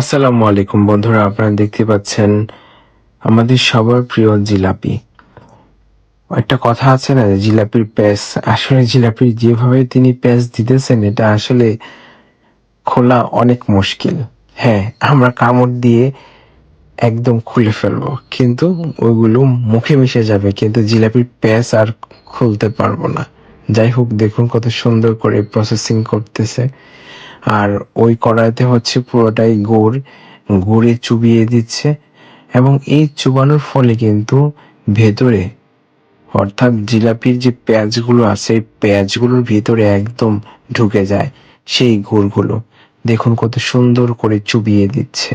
আসসালামু আলাইকুম বন্ধুরা, আপনারা দেখতে পাচ্ছেন আমাদের সবার প্রিয় জিলাপি। একটা কথা আছে না জিলাপির প্যাস আসলে জিলাপির যেভাবে তিনি প্যাস দিতেছেন, এটা আসলে খোলা অনেক মুশকিল। হ্যাঁ আমরা কামড় দিয়ে একদম খুলে ফেলব, কিন্তু ওইগুলো মুখে মিশে যাবে, কিন্তু জিলাপির প্যাস আর খুলতে পারব না। যাই হোক, দেখুন কত সুন্দর করে প্রসেসিং করতেছে। আর ওই কড়াইতে হচ্ছে পুরোটাই গুড়, গুড়ে চুবিয়ে দিচ্ছে এবং এই চুবানোর ফলে কিন্তু ভেতরে, অর্থাৎ জিলাপির যে পেঁয়াজগুলো আছে পেঁয়াজগুলোর ভিতরে একদম ঢুকে যায় সেই গুড়গুলো। দেখুন কত সুন্দর করে চুবিয়ে দিচ্ছে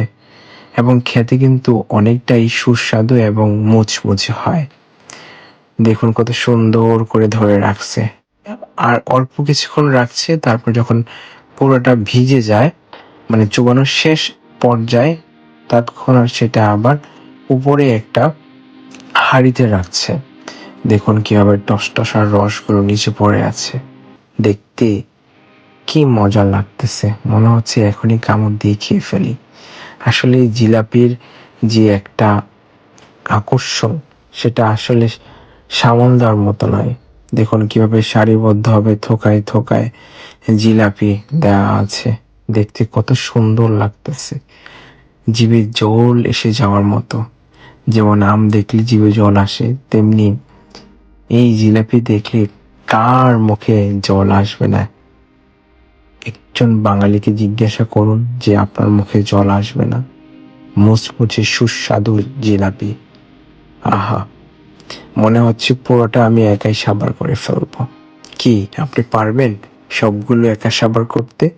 এবং খেতে কিন্তু অনেকটাই সুস্বাদু এবং মুচমুচে হয়। দেখুন কত সুন্দর করে ধরে রাখছে। আর অল্প কিছুক্ষণ রাখছে, তারপর যখন পুরোটা ভিজে যায় মানে চুবানোর শেষ পর্যায়ে তৎক্ষণ আর সেটা আবার উপরে একটা হাঁড়িতে রাখছে। দেখুন কীভাবে টসটসার রসগুলো নিচে পড়ে আছে। দেখতে কি মজা লাগতেছে, মনে হচ্ছে এখনই কামড় দিয়ে খেয়ে ফেলি। আসলে জিলাপির যে একটা আকর্ষণ, সেটা আসলে সামাল দেওয়ার মতো নয়। দেখুন কীভাবে সারিবদ্ধভাবে থোকায় থোকায় জিলাপি দেওয়া আছে। দেখতে কত সুন্দর লাগতেছে। জিভে জল এসে যাওয়ার মতো। যেমন আম দেখলে জিভে জল আসে, তেমনি এই জিলাপি দেখলে কার মুখে জল আসবে না? একজন বাঙালিকে জিজ্ঞাসা করুন যে আপনার মুখে জল আসবে না। মুচমুচে সুস্বাদু জিলাপি। আহা! মনে হচ্ছে পুরোটা আমি একাই সাবার করে ফেলব। কি, আপনি পারবেন সবগুলো একা সাবার করতে?